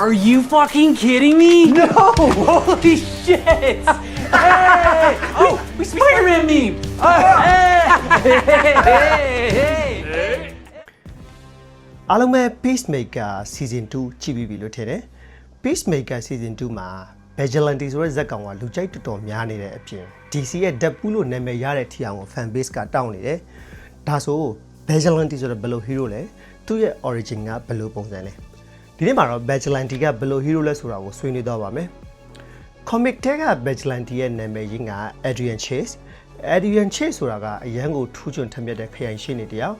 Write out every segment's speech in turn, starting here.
Are you fucking kidding me? No! Holy shit! hey! Oh, we Spider-Man meme! hey! Hey! Hey! Hey! အားလုံးပဲ Peacemaker Season 2ကြည့်ပြီးပြီလို့ထင်တယ် Peacemaker Season 2မှာ Vigilante ဆိုတဲ့ဇာတ်ကောင်ကလူကြိုက်တော်တော်များနေတဲ့အပြင် DC ရဲ့ Deadpool လို့နာမည်ရတဲ့ထီအောင်ကို fan base ကတောင်းနေတယ်ဒါဆို Vigilante ဆိုတဲ့ဘယ်လို hero လဲ သူ့ရဲ့ origin ကဘယ်လိုပုံစံလဲ ဒီနေ့မှာတော့ Vigilante ကဘယ်လို hero လဲဆိုတာကိုဆွေးနွေးတော့ပါမယ် comic ထဲက Vigilante ရဲ့နာမည်ရင်းက Adrian Chase Adrian Chase ဆိုတာကအရန်ကိုထူးချွန်ထက်မြက်တဲ့ခရိုင်ရှိနေတယောက်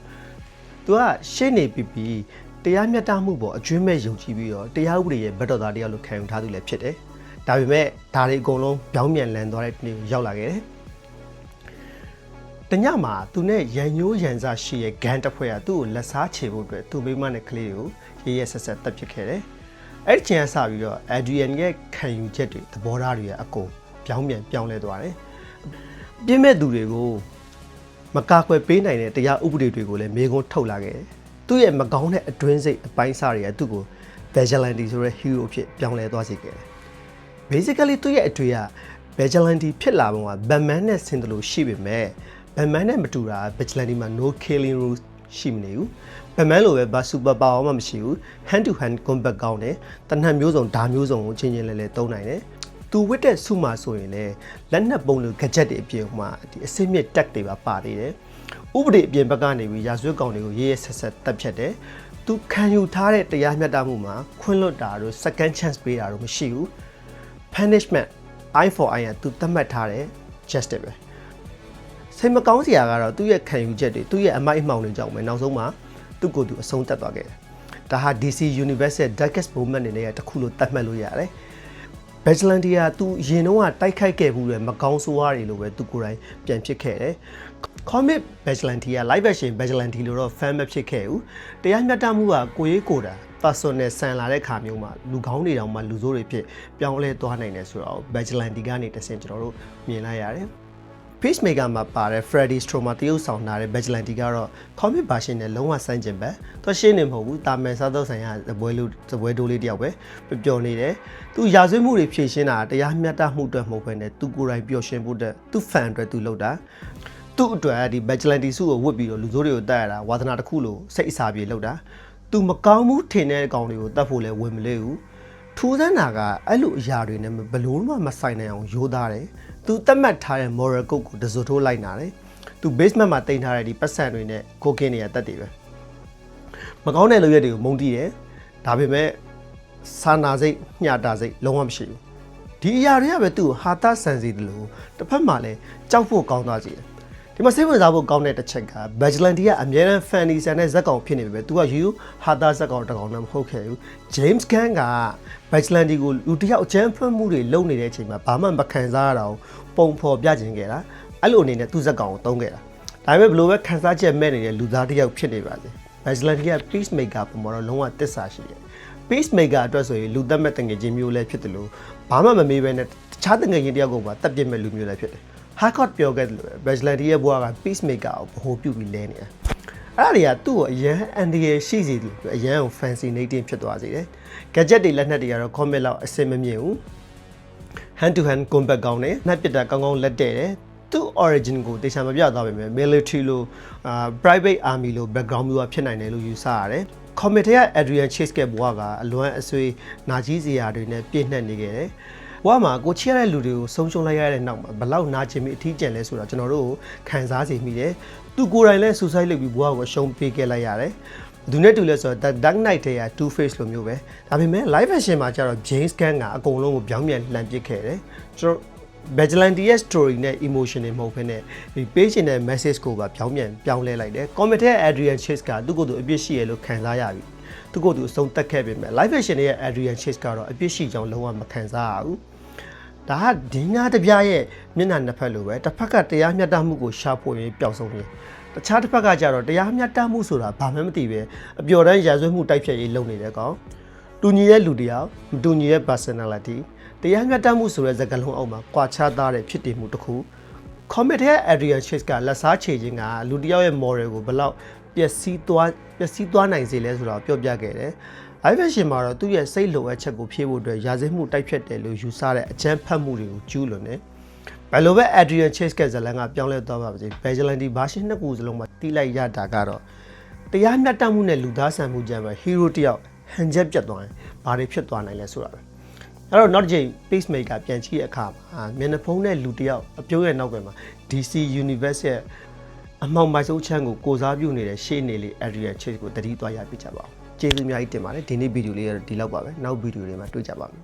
သူကရှေ့နေပြီးပြီးတရားမျှတမှုပေါ်အကျွမ်းမဲ့ယုံကြည်ပြီးတော့တရားဥပဒေရဲ့ဘက်တော်သားတရားလို့ခံယူထားသူလည်းဖြစ်တယ်။ဒါပေမဲ့ဒါတွေအကုန်လုံးပြောင်းပြန်လန်သွားတဲ့နေ့ကိုရောက်လာခဲ့တယ်။ တညမှာသူနဲ့ရန်ညိုးရန်စားရှိရဲ့ဂန်တစ်ဖွဲ့ကသူ့ကိုလက်စားချေဖို့အတွက်သူ့မိမနဲ့ကလေးကိုရေးရဲဆက်ဆက်တပ်ပစ်ခဲ့တယ်။အဲ့ဒီချိန်ကစပြီးတော့ Adrian ရဲ့ခံယူချက်တွေသဘောထားတွေကအကုန်ပြောင်းပြန်ပြောင်းလဲသွားတယ်။ပြင်းမဲ့သူတွေကိုမကာကွယ်ပေးနိုင်တဲ့တရားဥပဒေတွေကိုလည်းမေခွန်းထုတ်လာခဲ့တယ်။သူ့ရဲ့မကောင်းတဲ့အတွင်းစိတ်အပိုင်းစားတွေကသူ့ကို vigilante ဆိုတဲ့ hero ဖြစ်ပြောင်းလဲသွားစေခဲ့တယ်။ basically သူ့ရဲ့အတွေ့အ vigilante ဖြစ်လာပုံက Batman နဲ့ဆင်တယ်လို့ရှိပေမဲ့ Batman နဲ့မတူတာ vigilante မှာ no killing rules ရှိမနေဘူး။ Batman လိုပဲဘာ super power မှမရှိဘူး။ hand to hand combat ကောင်းတယ်။တနတ်မျိုးစုံဓာမျိုးစုံကိုချင်းချင်းလဲလဲသုံးနိုင်တယ်။သူဝတ်တဲ့စုမှာဆိုရင်လည်းလက်နက်ပုံလို gadget တွေအပြင်မှာဒီအစစ်မြစ်တက်တွေပါပါသေးတယ်။ဥပဒေအပြင်ဘက်ကနေပြီးရာဇဝတ်ကောင်တွေကိုရေးရဲဆက်ဆက်တက်ဖြတ်တယ်။သူခံယူထားတဲ့တရားမျှတမှုမှာခွင့်လွတ်တာတို့ second chance ပေးတာတို့မရှိဘူး။ punishment eye for eye ကသူသတ်မှတ်ထားတဲ့ justice ပဲ။ စိတ်မကောင်းစရာကတော့သူ့ရဲ့ခံယူချက်တွေသူ့ရဲ့အမိုက်အမှောင်တွေကြောင့်ပဲနောက်ဆုံးမှာသူ့ကိုယ်သူအဆုံးသတ်သွားခဲ့တယ်။ဒါဟာ DC Universe ရဲ့ darkest moment တွေနဲ့တစ်ခုလို့သတ်မှတ်လို့ရတယ်။ Vigilante ကသူရင်တော့တိုက်ခိုက်ခဲ့ဘူးလေမကောင်းဆိုးဝါးတွေလိုပဲသူကိုယ်တိုင်ပြန်ဖြစ်ခဲ့တယ်။ Comic Vigilante က live action Vigilante လို့တော့ fan မဖြစ်ခဲ့ဘူး။တရားမျှတမှုကကိုရေးကိုယ်တာ personal ဆန်လာတဲ့ခါမျိုးမှာလူကောင်းတွေတောင်မှလူဆိုးတွေဖြစ်ပြောင်းလဲသွားနိုင်တယ်ဆိုတော့ Vigilante ကနေတစ်ဆင့်ကျွန်တော်တို့မြင်လိုက်ရတယ်။ Peacemaker မှာပါတဲ့ Freddy Stroma တရုပ်ဆောင်လာတဲ့ Vigilante ကတော့ comic version နဲ့လုံးဝစမ်းကျင်ပဲ။သူရှင်းနေမဟုတ်ဘူး။တာမန်စားတော့ဆိုင်ရဇပွဲလို့ဇပွဲတိုးလေးတယောက်ပဲပျော်နေတယ်။သူရာဇဝတ်မှုတွေဖြေရှင်းတာတရားမျှတမှုအတွက်မဟုတ်ဘဲနဲ့သူကိုယ်တိုင်ပျော်ရွှင်ဖို့အတွက်သူ fan အတွက်သူလုပ်တာ။သူ့အတွက်ဒီ Vigilante စုကိုဝတ်ပြီးတော့လူဆိုးတွေကိုတတ်ရတာဝါသနာတစ်ခုလို့စိတ်အစာပြေလုပ်တာ။ तू မကောင်းမှုထင်တဲ့အကောင်တွေကိုတတ်ဖို့လည်းဝင်မလေးဘူး။ ထူးဆန်းတာကအဲ့လိုအရာတွေနဲ့ဘယ်လို့မှမဆိုင်နိုင်အောင်ရိုးသားတယ်။ तू သတ်မှတ်ထားတဲ့ moral code ကိုတစိုးထိုးလိုက်နာတယ်။ तू basement မှာတင်ထားတဲ့ဒီပတ်စံတွေနဲ့ကိုကင်းတွေကတက်တယ်ပဲ။မကောင်းတဲ့လုပ်ရက်တွေကိုမုန်းတီးတယ်။ဒါပေမဲ့စာနာစိတ်ညှာတာစိတ်လုံးဝမရှိဘူး။ဒီအရာတွေကပဲသူ့ကိုဟာတာဆန်စီတယ်လို့တစ်ဖက်မှာလည်းကြောက်ဖို့ကောင်းသွားစေတယ်။ ဒီမှာစိတ်ဝင်စားဖို့ကောင်းတဲ့တစ်ချက်က Vigilante ကအများရန် fanny ဆန်တဲ့ဇက်ကောင်ဖြစ်နေပြီပဲ तू ကယူဟာတာဇက်ကောင်တစ်ကောင်လည်းမဟုတ်ခဲ့ဘူး James Gunn က Vigilante ကိုလူတစ်ယောက်အကြမ်းဖက်မှုတွေလုပ်နေတဲ့အချိန်မှာဘာမှမခံစားရတာကိုပုံဖော်ပြခြင်းခဲ့တာအဲ့လိုအနေနဲ့သူ့ဇက်ကောင်ကိုတုံးခဲ့တာဒါပေမဲ့ဘလို့ပဲခံစားချက်မဲ့နေတဲ့လူသားတစ်ယောက်ဖြစ်နေပါစေ Vigilante က peacemaker ပုံမှာတော့လုံးဝတစ္ဆာရှိတယ် peacemaker အတွက်ဆိုရင်လူသက်မဲ့တငယ်ချင်းမျိုးလည်းဖြစ်တယ်လို့ဘာမှမမေးဘဲနဲ့တခြားတငယ်ချင်းတယောက်ကိုပါတပ်ပြစ်မဲ့လူမျိုးလည်းဖြစ်တယ် Harcourt ပြောခဲ့တယ်လို့ပဲ Vigilante ရဲ့ဘဝက peacemaker ကိုဗဟိုပြုပြီးလဲနေတာအဲ့ဒါတွေကသူ့ကိုအရန်အန်ဒီရရှိစေတယ်အရန်ကို fascinating ဖြစ်သွားစေတယ် gadget တွေလက်နက်တွေကတော့ comic လောက်အဆင်မပြေဘူး hand to hand combat ကောင်းတယ်နှက်ပစ်တာကောင်းကောင်းလက်တဲ့တယ်သူ့ origin ကိုတေချာမပြသွားပါပဲ military လို့အာ private army လို့ background မျိုးဖြစ်နိုင်တယ်လို့ယူဆရတယ် comic ထဲက Adrian Chase ကဘဝကအလွမ်းအဆွေးနာကြီးစရာတွေနဲ့ပြည့်နှက်နေခဲ့တယ် ဘဝမှာကိုချစ်ရတဲ့လူတွေကိုဆုံးရှုံးလိုက်ရတဲ့နောက်မှာဘလောက်နာကျင်ပြီးအထီးကျန်လဲဆိုတော့ကျွန်တော်တို့ခံစားစေမိတယ်သူကိုယ်တိုင်လည်း suicide လုပ်ပြီးဘဝကိုအရှုံးပေးခဲ့လိုက်ရတယ်သူနဲ့တူလဲဆိုတော့ Dark Knight တွေက Two Face လိုမျိုးပဲဒါပေမဲ့ live action မှာကျတော့ James Gunn ကအကုန်လုံးကိုပြောင်းပြန်လှန်ပစ်ခဲ့တယ်ကျွန်တော် Vigilante ရဲ့ story နဲ့ emotion တွေမဟုတ်ဘဲနဲ့ဒီ page နဲ့ message ကိုပါပြောင်းပြန်ပြောင်းလဲလိုက်တယ် comment ရဲ့ Adrian Chase ကသူ့ကိုယ်သူအပြစ်ရှိရလို့ခံစားရပြီသူ့ကိုယ်သူအဆုံးသတ်ခဲ့ပြီမဲ့ live action ရဲ့ Adrian Chase ကတော့အပြစ်ရှိကြောင်းလုံးဝမခံစားရဘူး ဒါကဒီညာတစ်ပြားရဲ့မျက်နှာနှစ်ဖက်လိုပဲတစ်ဖက်ကတရားမျှတမှုကိုရှာဖွေပြီးပျောက်ဆုံးနေတခြားတစ်ဖက်ကကျတော့တရားမျှတမှုဆိုတာဘာမှမသိပဲအပျော်တမ်းရာဇဝတ်မှုတိုက်ဖြတ်ရေးလုပ်နေတဲ့ကောင်တူညီတဲ့လူတစ်ယောက်မတူညီတဲ့ personality တရားမျှတမှုဆိုတဲ့စကားလုံးအောက်မှာကွာခြားသားတဲ့ဖြစ်တည်မှုတစ်ခု comment ရဲ့ Adrian Chase ကလက်စားချေခြင်းကလူတစ်ယောက်ရဲ့ moral ကိုဘယ်လောက်ပျက်စီးသွားပျက်စီးသွားနိုင်စေလဲဆိုတော့ပြောပြခဲ့တယ် Ivan ရှင်မှာတော့သူ့ရဲ့စိတ်လိုအပ်ချက်ကိုဖြည့်ဖို့အတွက်ရာဇဝမှုတိုက်ဖြတ်တယ်လို့ယူဆတဲ့အကြမ်းဖက်မှုတွေကိုကျူးလွန်တယ်ဘယ်လိုပဲ Adrian Chase ကဇလန်ကပြောင်းလဲသွားပါပါစေ Vigilante version နှစ်ခုစလုံးမှာတီးလိုက်ရတာကတော့တရားမျှတမှုနဲ့လူသားဆန်မှုကြမ်းပဲ hero တယောက်ဟန်ချက်ပြတ်သွားရင်ဘာတွေဖြစ်သွားနိုင်လဲဆိုတာပဲအဲ့တော့နောက်တစ်ချိန် pacemaker ပြန်ကြည့်တဲ့အခါမှာမျက်နှာဖုံးတဲ့လူတယောက်အပြုံးရဲ့နောက်ကွယ်မှာ DC Universe ရဲ့အမှောင်မိုက်ဆုံးချမ်းကိုကိုစားပြုနေတဲ့ရှေ့နေလေး Adrian Chase ကိုတတိသွားရပြကြပါဦး ကျေးဇူးအများကြီးတင်ပါတယ်ဒီနေ့ဗီဒီယိုလေးကတော့ဒီလောက်ပါပဲနောက်ဗီဒီယိုတွေမှာတွေ့ကြပါမယ်